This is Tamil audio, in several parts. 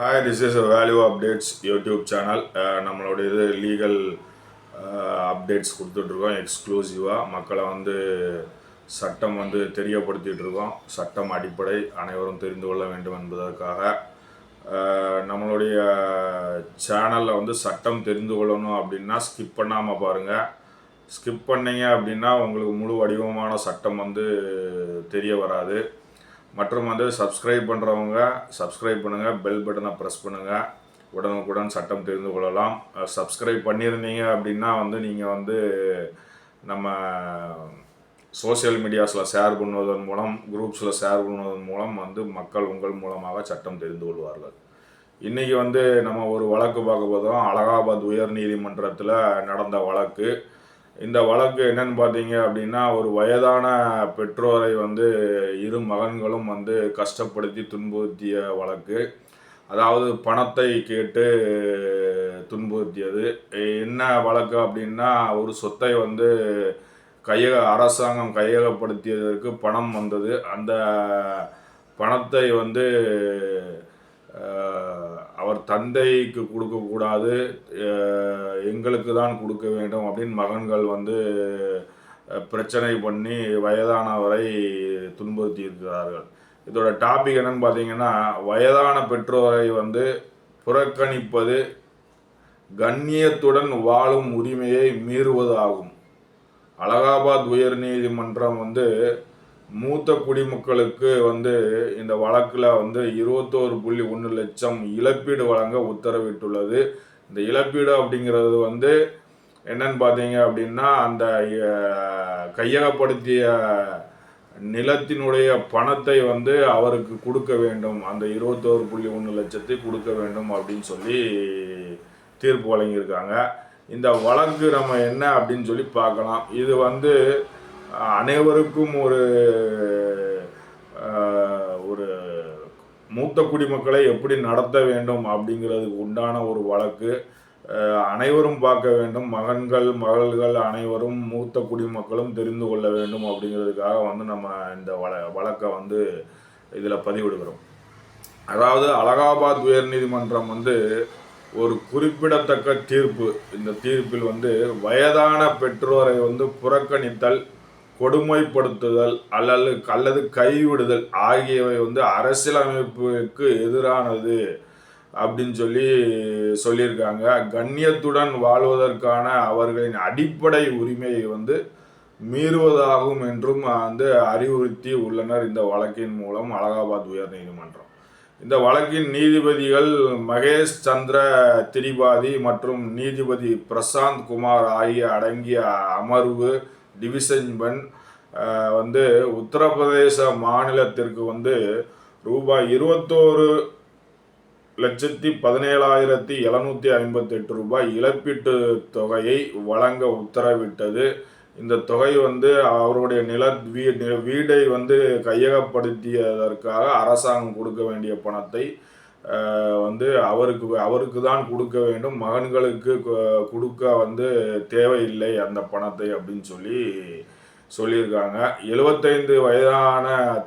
Hi this is value updates YouTube channel நம்மளுடைய இது லீகல் அப்டேட்ஸ் கொடுத்துட்ருக்கோம். எக்ஸ்க்ளூசிவாக மக்களை வந்து சட்டம் வந்து தெரியப்படுத்திகிட்ருக்கோம் சட்டம் அடிப்படை அனைவரும் தெரிந்து கொள்ள வேண்டும் என்பதற்காக. Uh, நம்மளுடைய சேனலில் வந்து சட்டம் தெரிந்து கொள்ளணும் அப்படின்னா ஸ்கிப் பண்ணாமல் பாருங்கள் ஸ்கிப் பண்ணீங்க அப்படின்னா உங்களுக்கு முழு வடிவமான சட்டம் வந்து தெரிய வராது. மற்றும் வந்து சப்ஸ்கிரைப் பண்ணுறவங்க சப்ஸ்கிரைப் பண்ணுங்கள் பெல் பட்டனை ப்ரெஸ் பண்ணுங்கள் உடனுக்குடன் சட்டம் தெரிந்து கொள்ளலாம். சப்ஸ்கிரைப் பண்ணியிருந்தீங்க அப்படின்னா வந்து நீங்கள் வந்து நம்ம சோஷியல் மீடியாஸில் ஷேர் பண்ணுவதன் மூலம் குரூப்ஸில் ஷேர் பண்ணுவதன் மூலம் வந்து மக்கள் உங்கள் மூலமாக சட்டம் தெரிந்து கொள்வார்கள். இன்றைக்கி வந்து நம்ம ஒரு வழக்கு பார்க்க போதும் அலகாபாத் உயர் நீதிமன்றத்தில் நடந்த வழக்கு. இந்த வழக்கு என்னன்னு பார்த்தீங்க அப்படின்னா ஒரு வயதான பெற்றோரை வந்து இரு மகன்களும் வந்து கஷ்டப்படுத்தி துன்புறுத்திய வழக்கு. அதாவது பணத்தை கேட்டு துன்புறுத்தியது. என்ன வழக்கு அப்படின்னா ஒரு சொத்தை வந்து கையக அரசாங்கம் கையகப்படுத்தியதற்கு பணம் வந்தது. அந்த பணத்தை வந்து அவர் தந்தைக்கு கொடுக்கக்கூடாது எங்களுக்கு தான் கொடுக்க வேண்டும் அப்படின்னு மகன்கள் வந்து பிரச்சனை பண்ணி வயதானவரை துன்புறுத்தி இருக்கிறார்கள் இதோட டாபிக் என்னன்னு பார்த்தீங்கன்னா வயதான பெற்றோரை வந்து புறக்கணிப்பது கண்ணியத்துடன் வாழும் உரிமையை மீறுவது ஆகும் அலகாபாத் உயர்நீதிமன்றம் வந்து மூத்த குடிமக்களுக்கு வந்து இந்த வழக்கில் வந்து இருபத்தோரு புள்ளி ஒன்று லட்சம் இழப்பீடு வழங்க உத்தரவிட்டுள்ளது. இந்த இழப்பீடு அப்படிங்கிறது வந்து என்னன்னு பார்த்தீங்க அப்படின்னா அந்த கையகப்படுத்திய நிலத்தினுடைய பணத்தை வந்து அவருக்கு கொடுக்க வேண்டும். அந்த இருபத்தோரு புள்ளி ஒன்று லட்சத்தை கொடுக்க வேண்டும் அப்படின்னு சொல்லி தீர்ப்பு வழங்கியிருக்காங்க. இந்த வழக்கு நம்ம என்ன அப்படின்னு சொல்லி பார்க்கலாம். இது வந்து அனைவருக்கும் ஒரு ஒரு மூத்த குடிமக்களை எப்படி நடத்த வேண்டும் அப்படிங்கிறதுக்கு உண்டான ஒரு வழக்கு. அனைவரும் பார்க்க வேண்டும். மகன்கள் மகள்கள் அனைவரும் மூத்த குடிமக்களும் தெரிந்து கொள்ள வேண்டும் அப்படிங்கிறதுக்காக வந்து நம்ம இந்த வழ வழக்கை வந்து இதில் பதிவிடுகிறோம். அதாவது அலகாபாத் உயர்நீதிமன்றம் வந்து ஒரு குறிப்பிடத்தக்க தீர்ப்பு. இந்த தீர்ப்பில் வந்து வயதான பெற்றோரை வந்து புறக்கணித்தல் கொடுமைப்படுத்துதல் அல்லது அல்லது கைவிடுதல் ஆகியவை வந்து அரசியலமைப்புக்கு எதிரானது அப்படின்னு சொல்லி சொல்லியிருக்காங்க. கண்ணியத்துடன் வாழ்வதற்கான அவர்களின் அடிப்படை உரிமையை வந்து மீறுவதாகும் என்றும் வந்து அறிவுறுத்தி உள்ளனர் இந்த வழக்கின் மூலம் அலகாபாத் உயர் நீதிமன்றம். இந்த வழக்கின் நீதிபதிகள் மகேஷ் சந்திர திரிபாதி மற்றும் நீதிபதி பிரசாந்த் குமார் ஆகிய அடங்கிய அமர்வு டிவிஷன் பென் வந்து உத்தரப்பிரதேச மாநிலத்திற்கு வந்து ரூபாய் இருபத்தோரு லட்சத்தி பதினேழாயிரத்தி எழுநூற்றி ஐம்பத்தெட்டு ரூபாய் இழப்பீட்டு தொகையை வழங்க உத்தரவிட்டது. இந்த தொகை வந்து அவருடைய நில வீ வீடை வந்து கையகப்படுத்தியதற்காக அரசாங்கம் கொடுக்க வேண்டிய பணத்தை வந்து அவருக்கு அவருக்கு தான் கொடுக்க வேண்டும். மகன்களுக்கு கொடுக்க வந்து தேவையில்லை அந்த பணத்தை அப்படின்னு சொல்லி சொல்லியிருக்காங்க. எழுபத்தைந்து வயதான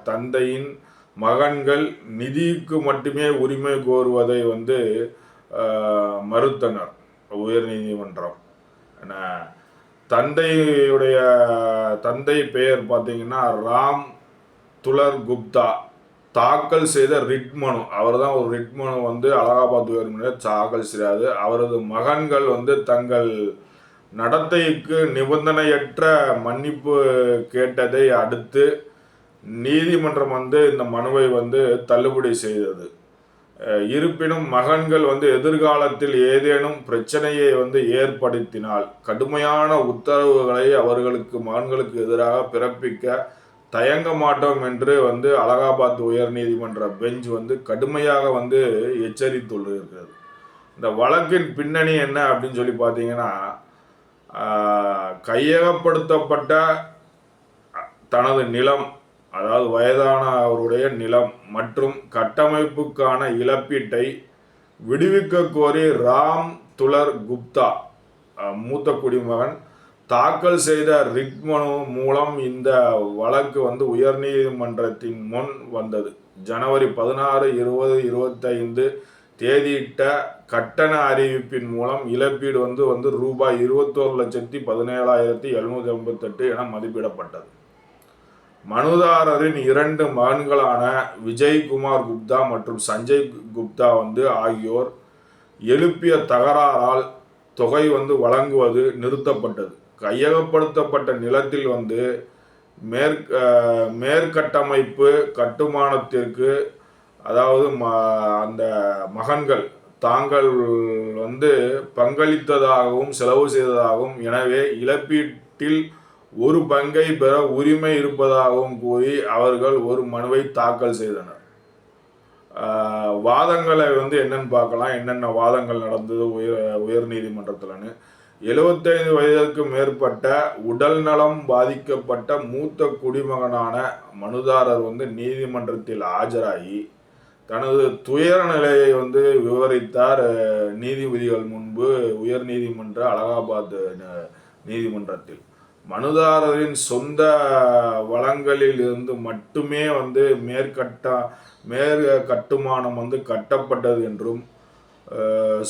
தந்தையின் மகன்கள் நிதிக்கு மட்டுமே உரிமை கோருவதை வந்து மறுத்தனர். உயர்நீதிமன்றம் என்ன? தந்தையுடைய தந்தை பெயர் பார்த்தீங்கன்னா ராம் துலர் குப்தா தாக்கல் செய்த ரிட் மனு அவர் தான் ஒரு ரிட் மனு வந்து அலகாபாத் உயர்நீதிமன்றம் தாக்கல் செய்யாது அவரது மகன்கள் வந்து தங்கள் நடத்தைக்கு நிபந்தனையற்ற மன்னிப்பு கேட்டதை அடுத்து நீதிமன்றம் வந்து இந்த மனுவை வந்து தள்ளுபடி செய்தது. இருப்பினும் மகன்கள் வந்து எதிர்காலத்தில் ஏதேனும் பிரச்சனையை வந்து ஏற்படுத்தினால் கடுமையான உத்தரவுகளை அவர்களுக்கு மகன்களுக்கு எதிராக பிறப்பிக்க தயங்க மாட்டோம் என்று வந்து அலகாபாத் உயர் நீதிமன்ற பெஞ்ச் வந்து கடுமையாக வந்து எச்சரித்துள்ளிருக்கிறது. இந்த வழக்கின் பின்னணி என்ன அப்படின்னு சொல்லி பார்த்தீங்கன்னா கையகப்படுத்தப்பட்ட தனது நிலம் அதாவது வயதான அவருடைய நிலம் மற்றும் கட்டமைப்புக்கான இழப்பீட்டை விடுவிக்க கோரி ராம் துலர் குப்தா மூத்த குடிமகன் தாக்கல் செய்த ரிட் மனு மூலம் இந்த வழக்கு வந்து உயர்நீதிமன்றத்தின் முன் வந்தது. ஜனவரி பதினாறு இருபது இருபத்தைந்து தேதியிட்ட கட்டண அறிவிப்பின் மூலம் இழப்பீடு வந்து வந்து ரூபாய் இருபத்தோரு லட்சத்தி பதினேழாயிரத்தி எழுநூற்றி ஐம்பத்தெட்டு என மதிப்பிடப்பட்டது. மனுதாரரின் இரண்டு மகன்களான விஜய்குமார் குப்தா மற்றும் சஞ்சய் குப்தா வந்து ஆகியோர் எழுப்பிய தகராறால் தொகை வந்து வழங்குவது நிறுத்தப்பட்டது. கையகப்படுத்தப்பட்ட நிலத்தில் வந்து மேற் மேற்கட்டமைப்பு கட்டுமானத்திற்கு அதாவது ம அந்த மகன்கள் தாங்கள் வந்து பங்களித்ததாகவும் செலவு செய்ததாகவும் எனவே இழப்பீட்டில் ஒரு பங்கை பெற உரிமை இருப்பதாகவும் கூறி அவர்கள் ஒரு மனுவை தாக்கல் செய்தனர். வாதங்களை வந்து என்னன்னு பார்க்கலாம். என்னென்ன வாதங்கள் நடந்தது உயர் உயர் நீதிமன்றத்தில்னு எழுபத்தைந்து வயதிற்கு மேற்பட்ட உடல் நலம் பாதிக்கப்பட்ட மூத்த குடிமகனான மனுதாரர் வந்து நீதிமன்றத்தில் ஆஜராகி தனது துயர நிலையை வந்து விவரித்தார். நீதிபதிகள் முன்பு உயர் நீதிமன்ற அலகாபாத் நீதிமன்றத்தில். மனுதாரரின் சொந்த வளங்களில் இருந்து மட்டுமே வந்து மேற்கட்ட மேற்கட்டுமானம் வந்து கட்டப்பட்டது என்றும்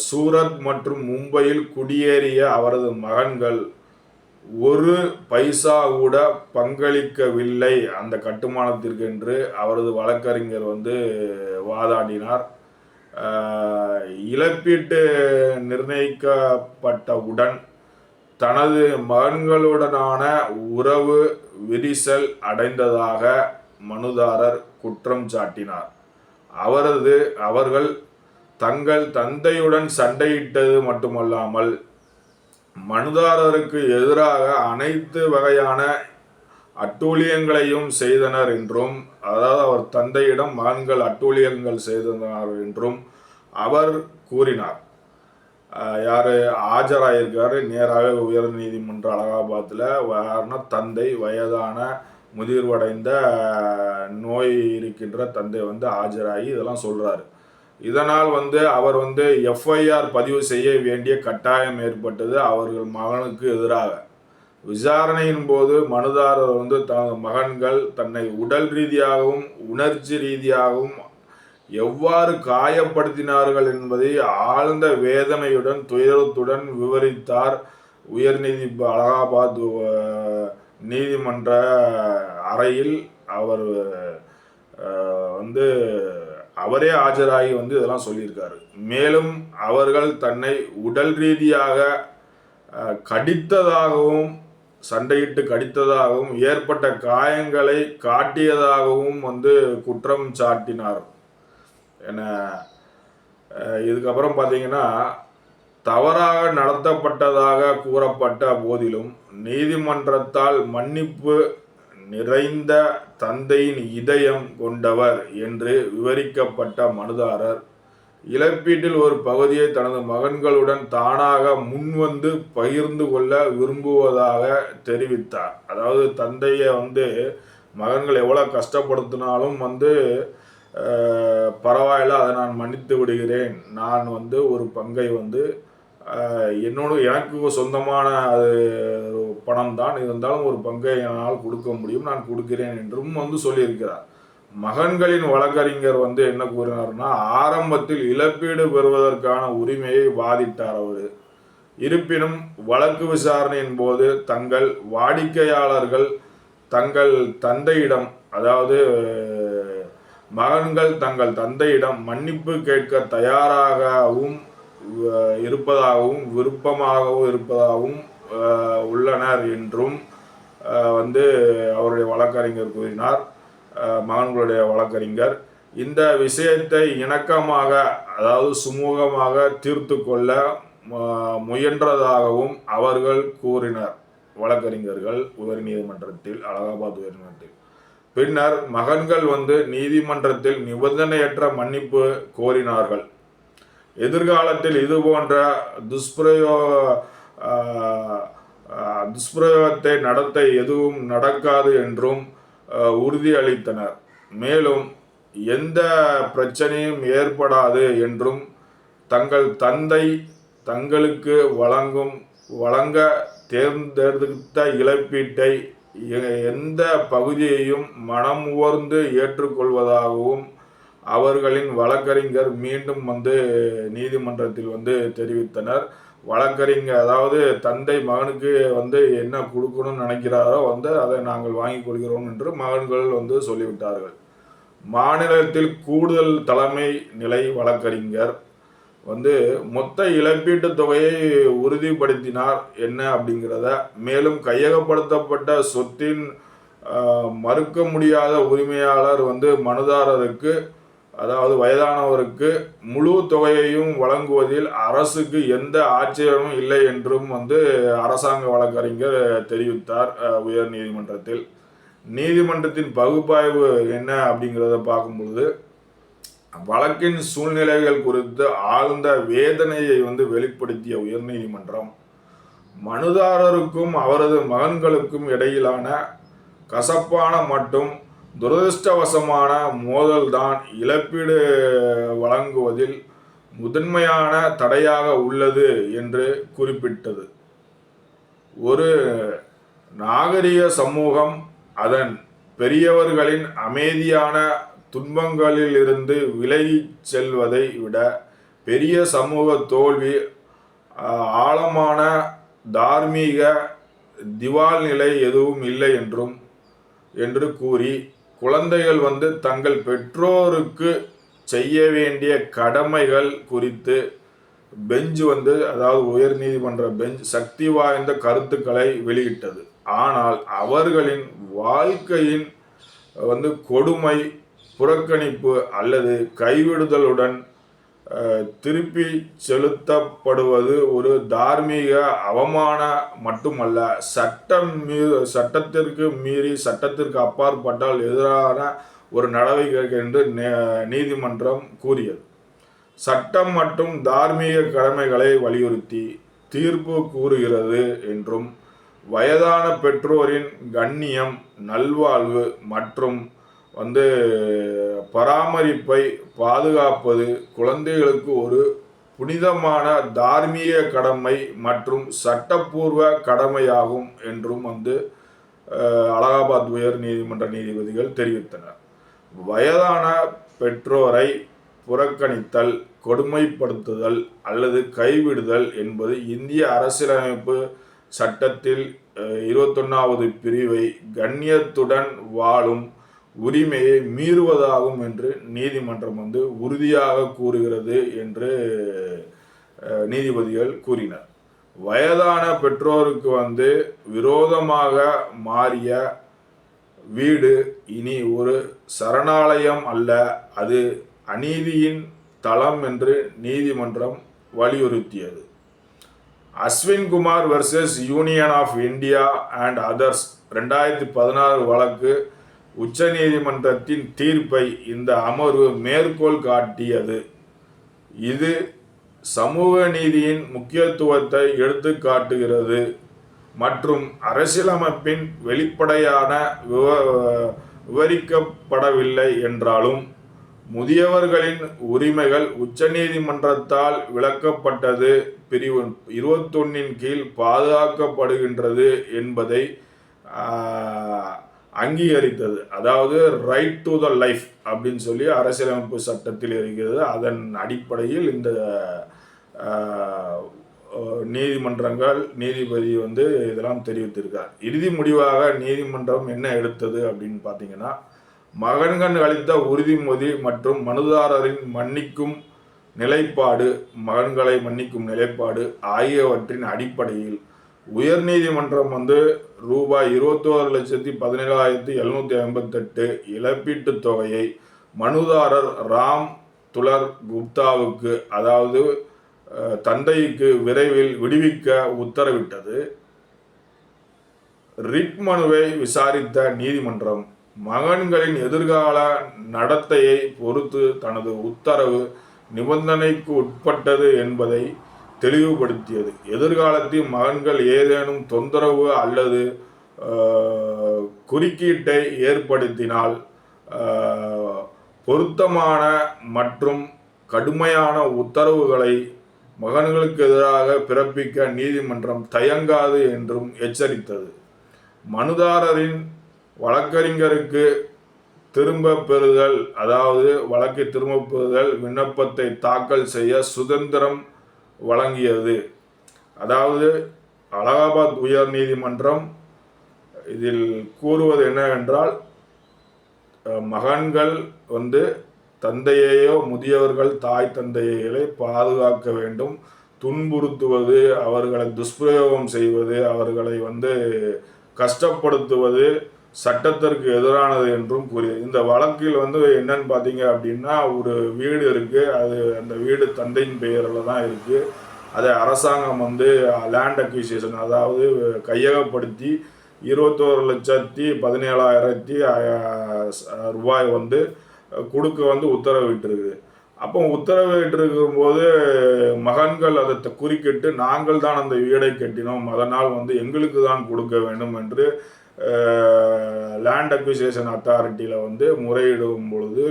சூரத் மற்றும் மும்பையில் குடியேறிய அவரது மகன்கள் ஒரு பைசா கூட பங்களிக்கவில்லை அந்த கட்டுமானத்திற்கு என்று அவரது வழக்கறிஞர் வந்து வாதாடினார். இழப்பீட்டு நிர்ணயிக்கப்பட்டவுடன் தனது மகன்களுடனான உறவு விரிசல் அடைந்ததாக மனுதாரர் குற்றம் சாட்டினார். அவரது அவர்கள் தங்கள் தந்தையுடன் சண்டையிட்டது மட்டுமல்லாமல் மனுதாரருக்கு எதிராக அனைத்து வகையான அட்டூழியங்களையும் செய்தனர் என்றும் அதாவது அவர் தந்தையிடம் மகன்கள் அட்டூழியங்கள் செய்தனர் என்றும் அவர் கூறினார். யார்? ஆஜராக ஆஜராயிருக்காரு நேராக உயர் நீதிமன்ற அலகாபாத்தில் யாருன்னா தந்தை வயதான முதிர்வடைந்த நோய் இருக்கின்ற தந்தை வந்து ஆஜராகி இதெல்லாம் சொல்கிறாரு இதனால் வந்து அவர் வந்து எஃப்ஐஆர் பதிவு செய்ய வேண்டிய கட்டாயம் ஏற்பட்டது அவர்கள் மகனுக்கு எதிராக. விசாரணையின் போது மனுதாரர் வந்து தனது மகன்கள் தன்னை உடல் ரீதியாகவும் உணர்ச்சி ரீதியாகவும் எவ்வாறு காயப்படுத்தினார்கள் என்பதை ஆழ்ந்த வேதனையுடன் துயரத்துடன் விவரித்தார். உயர்நீதி அலகாபாத் நீதிமன்ற அறையில் அவர் வந்து அவரே ஆஜராகி வந்து இதெல்லாம் சொல்லியிருக்காரு. மேலும் அவர்கள் தன்னை உடல் ரீதியாக கடித்ததாகவும் சண்டையிட்டு கடித்ததாகவும் ஏற்பட்ட காயங்களை காட்டியதாகவும் வந்து குற்றம் சாட்டினார். என இதுக்கப்புறம் பார்த்தீங்கன்னா தவறாக நடத்தப்பட்டதாக கூறப்பட்ட போதிலும் நீதிமன்றத்தால் மன்னிப்பு நிறைந்த தந்தையின் இதயம் கொண்டவர் என்று விவரிக்கப்பட்ட மனுதாரர். இழப்பீட்டில் ஒரு பகுதியை தனது மகன்களுடன் தானாக முன்வந்து பகிர்ந்து கொள்ள விரும்புவதாக தெரிவித்தார். அதாவது தந்தையை வந்து மகன்கள் எவ்வளோ கஷ்டப்படுத்தினாலும் வந்து பரவாயில்ல அதை நான் மன்னித்து விடுகிறேன். நான் வந்து ஒரு பங்கை வந்து என்னோட எனக்கு சொந்தமான அது பணம் தான் இருந்தாலும் ஒரு பங்கை என்னால் கொடுக்க முடியும். நான் கொடுக்கிறேன் என்றும் வந்து சொல்லியிருக்கிறார். மகன்களின் வழக்கறிஞர் வந்து என்ன கூறினார்னா ஆரம்பத்தில் இழப்பீடு பெறுவதற்கான உரிமையை வாதிட்டார் அவர். இருப்பினும் வழக்கு விசாரணையின் போது தங்கள் வாடிக்கையாளர்கள் தங்கள் தந்தையிடம் அதாவது மகன்கள் தங்கள் தந்தையிடம் மன்னிப்பு கேட்க தயாராகவும் இருப்பதாகவும் விருப்பமாகவும் இருப்பதாகவும் உள்ளனர் என்றும் வந்து அவருடைய வழக்கறிஞர் கூறினார். மகன்களுடைய வழக்கறிஞர். இந்த விஷயத்தை இணக்கமாக அதாவது சுமூகமாக தீர்த்து கொள்ள முயன்றதாகவும் அவர்கள் கூறினர். வழக்கறிஞர்கள் உயர்நீதிமன்றத்தில் அலகாபாத் உயர்நீதிமன்றத்தில் பின்னர் மகன்கள் வந்து நீதிமன்றத்தில் நிபந்தனையற்ற மன்னிப்பு கோரினார்கள். எதிர்காலத்தில் இது போன்ற துஷ்பிரயோக துஷ்பிரயோகத்தை நடத்த எதுவும் நடக்காது என்றும் உறுதியளித்தனர். மேலும் எந்த பிரச்சனையும் ஏற்படாது என்றும் தங்கள் தந்தை தங்களுக்கு வழங்கும் வழங்க தேர்ந்தெடுத்த இழப்பீட்டை எ- எந்த பகுதியையும் மனம் உவர்ந்து ஏற்றுக்கொள்வதாகவும் அவர்களின் வழக்கறிஞர் மீண்டும் வந்து நீதிமன்றத்தில் வந்து தெரிவித்தனர். வழக்கறிஞர் அதாவது தந்தை மகனுக்கு வந்து என்ன கொடுக்கணும்னு நினைக்கிறாரோ வந்து அதை நாங்கள் வாங்கிக் கொள்கிறோம் என்று மகன்கள் வந்து சொல்லிவிட்டார்கள். மாநிலத்தில் கூடுதல் தலைமை நிலை வழக்கறிஞர் வந்து மொத்த இழப்பீட்டு தொகையை உறுதிப்படுத்தினார் என்ன அப்படிங்கிறத மேலும் கையகப்படுத்தப்பட்ட சொத்தின் மறுக்க முடியாத உரிமையாளர் வந்து மனுதாரருக்கு அதாவது வயதானவருக்கு முழு தொகையையும் வழங்குவதில் அரசுக்கு எந்த ஆட்சேபமும் இல்லை என்றும் வந்து அரசாங்க வழக்கறிஞர் தெரிவித்தார் உயர் நீதிமன்றத்தில். நீதிமன்றத்தின் பகுப்பாய்வு என்ன அப்படிங்கிறத பார்க்கும்பொழுது வழக்கின் சூழ்நிலைகள் குறித்து ஆழ்ந்த வேதனையை வந்து வெளிப்படுத்திய உயர்நீதிமன்றம் மனுதாரருக்கும் அவரது மகன்களுக்கும் இடையிலான கசப்பான மற்றும் துரதிருஷ்டவசமான மோதல்தான் இழப்பீடு வழங்குவதில் முதன்மையான தடையாக உள்ளது என்று குறிப்பிட்டது. ஒரு நாகரிக சமூகம் அதன் பெரியவர்களின் அமைதியான துன்பங்களிலிருந்து விலகி செல்வதை விட பெரிய சமூக தோல்வி ஆழமான தார்மீக திவால் நிலை எதுவும் இல்லை என்றும் என்று கூறி குழந்தைகள் வந்து தங்கள் பெற்றோருக்கு செய்ய வேண்டிய கடமைகள் குறித்து பெஞ்ச் வந்து அதாவது உயர் நீதிமன்ற பெஞ்ச் சக்தி வாய்ந்த கருத்துக்களை வெளியிட்டது. ஆனால் அவர்களின் வாழ்க்கையின் வந்து கொடுமை புறக்கணிப்பு அல்லது கைவிடுதலுடன் திருப்பி செலுத்தப்படுவது ஒரு தார்மீக அவமான மட்டுமல்ல சட்டம் மீ சட்டத்திற்கு மீறி சட்டத்திற்கு அப்பாற்பட்டால் எதிரான ஒரு நடவடிக்கை என்று நீதிமன்றம் கூறியது. சட்டம் மற்றும் தார்மீக கடமைகளை வலியுறுத்தி தீர்ப்பு கூறுகிறது என்றும் வயதான பெற்றோரின் கண்ணியம் நல்வாழ்வு மற்றும் வந்து பராமரிப்பை பாதுகாப்பது குழந்தைகளுக்கு ஒரு புனிதமான தார்மீக கடமை மற்றும் சட்டப்பூர்வ கடமையாகும் என்றும் வந்து அலகாபாத் உயர் நீதிமன்ற நீதிபதிகள் தெரிவித்தனர். வயதான பெற்றோரை புறக்கணித்தல் கொடுமைப்படுத்துதல் அல்லது கைவிடுதல் என்பது இந்திய அரசியலமைப்பு சட்டத்தில் இருபத்தொன்னாவது பிரிவை கண்ணியத்துடன் வாழும் உரிமையை மீறுவதாகும் என்று நீதிமன்றம் வந்து உறுதியாக கூறுகிறது என்று நீதிபதிகள் கூறினர். வயதான பெற்றோருக்கு வந்து விரோதமாக மாறிய வீடு இனி ஒரு சரணாலயம் அல்ல அது அநீதியின் தளம் என்று நீதிமன்றம் வலியுறுத்தியது. Ashwin Kumar versus Union of India and others ரெண்டாயிரத்தி பதினாறு வழக்கு உச்சநீதிமன்றத்தின் தீர்ப்பை இந்த அமர்வு மேற்கோள் காட்டியது. இது சமூக நீதியின் முக்கியத்துவத்தை எடுத்து காட்டுகிறது. மற்றும் அரசியலமைப்பின் வெளிப்படையான விவ- விவரிக்கப்படவில்லை என்றாலும் முதியவர்களின் உரிமைகள் உச்சநீதிமன்றத்தால் விளக்கப்பட்டது. பிரிவு இருபத்தொன்னின் கீழ் பாதுகாக்கப்படுகின்றது என்பதை அங்கீகரித்தது. அதாவது ரைட் டு த லைஃப் அப்படின்னு சொல்லி அரசியலமைப்பு சட்டத்தில் இருக்கிறது. அதன் அடிப்படையில் இந்த நீதிமன்றங்கள் நீதிபதி வந்து இதெல்லாம் தெரிவித்திருக்கார். இறுதி முடிவாக நீதிமன்றம் என்ன எடுத்தது அப்படின்னு பார்த்தீங்கன்னா மகன்கள் அளித்த உறுதிமொழி மற்றும் மனுதாரரின் மன்னிக்கும் நிலைப்பாடு மகன்களை மன்னிக்கும் நிலைப்பாடு ஆகியவற்றின் அடிப்படையில் உயர்நீதிமன்றம் வந்து ரூபாய் இருபத்தோரு லட்சத்தி பதினேழாயிரத்தி எழுநூத்தி ஐம்பத்தெட்டு இழப்பீட்டுத் தொகையை மனுதாரர் ராம் துலர் குப்தாவுக்கு அதாவது தந்தைக்கு விரைவில் விடுவிக்க உத்தரவிட்டது. ரிட் மனுவை விசாரித்த நீதிமன்றம் மகன்களின் எதிர்கால நடத்தையை பொறுத்து தனது உத்தரவு நிபந்தனைக்கு உட்பட்டது என்பதை தெளிவுபடுத்தியது. எதிர்காலத்தில் மகன்கள் ஏதேனும் தொந்தரவு அல்லது குறுக்கீட்டை ஏற்படுத்தினால் பொருத்தமான மற்றும் கடுமையான உத்தரவுகளை மகன்களுக்கு எதிராக பிறப்பிக்க நீதிமன்றம் தயங்காது என்றும் எச்சரித்தது. மனுதாரரின் வழக்கறிஞருக்கு திரும்ப பெறுதல் அதாவது வழக்கை திரும்ப பெறுதல் விண்ணப்பத்தை தாக்கல் செய்ய சுதந்திரம் வழங்கியது. அதாவது அலகாபாத் உயர் நீதிமன்றம் இதில் கூறுவது என்னவென்றால் மகன்கள் வந்து தந்தையையோ முதியவர்கள் தாய் தந்தையர்களை பாதுகாக்க வேண்டும் துன்புறுத்துவது அவர்களை துஷ்பிரயோகம் செய்வது அவர்களை வந்து கஷ்டப்படுத்துவது சட்டத்திற்கு எதிரானது என்றும் கூறியது. இந்த வழக்கில் வந்து என்னன்னு பார்த்தீங்க அப்படின்னா ஒரு வீடு இருக்குது அது அந்த வீடு தந்தையின் பெயரில் தான் இருக்குது அதை அரசாங்கம் வந்து லேண்ட் அக்விசிஷன் அதாவது கையகப்படுத்தி இருபத்தோரு லட்சத்தி பதினேழாயிரத்தி ரூபாய் வந்து கொடுக்க வந்து உத்தரவிட்டிருக்கு அப்போ உத்தரவிட்டிருக்கும் போது மகன்கள் அதை த- குறுக்கிட்டு நாங்கள் தான் அந்த வீடை கட்டினோம். அதனால் வந்து எங்களுக்கு தான் கொடுக்க வேண்டும் என்று லேண்ட் அக்விசேஷன் அத்தாரிட்டியில் வந்து முறையிடும் பொழுது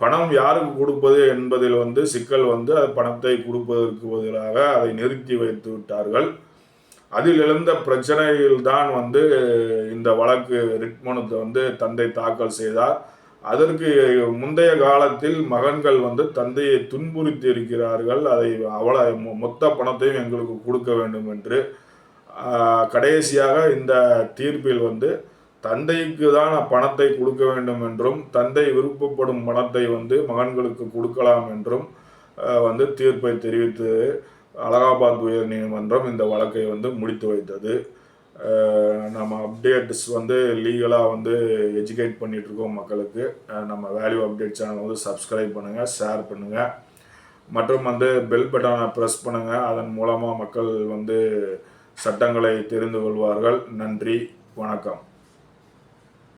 பணம் யாருக்கு கொடுப்பது என்பதில் வந்து சிக்கல் வந்து அது பணத்தை கொடுப்பதற்கு பதிலாக அதை நிறுத்தி வைத்து விட்டார்கள். அதில் எழுந்த பிரச்சனையில்தான் வந்து இந்த வழக்கு ரிட்மனுத்தை வந்து தந்தை தாக்கல் செய்தார். அதற்கு முந்தைய காலத்தில் மகன்கள் வந்து தந்தையை துன்புறுத்தி இருக்கிறார்கள் அதை அவளை மொத்த பணத்தையும் எங்களுக்கு கொடுக்க வேண்டும் என்று கடைசியாக இந்த தீர்ப்பில் வந்து தந்தைக்கு தான் பணத்தை கொடுக்க வேண்டும் என்றும் தந்தை விருப்பப்படும் பணத்தை வந்து மகன்களுக்கு கொடுக்கலாம் என்றும் வந்து தீர்ப்பை தெரிவித்து அலகாபாத் உயர் நீதிமன்றம் இந்த வழக்கை வந்து முடித்து வைத்தது. நம்ம அப்டேட்ஸ் வந்து லீகலாக வந்து எஜுகேட் பண்ணிகிட்ருக்கோம் மக்களுக்கு. நம்ம வேல்யூ அப்டேட் சேனல் வந்து சப்ஸ்கிரைப் பண்ணுங்கள் ஷேர் பண்ணுங்கள் மற்றும் வந்து பெல் பட்டனை ப்ரெஸ் பண்ணுங்கள் அதன் மூலமாக மக்கள் வந்து சட்டங்களை தெரிந்து கொள்வார்கள். நன்றி வணக்கம்.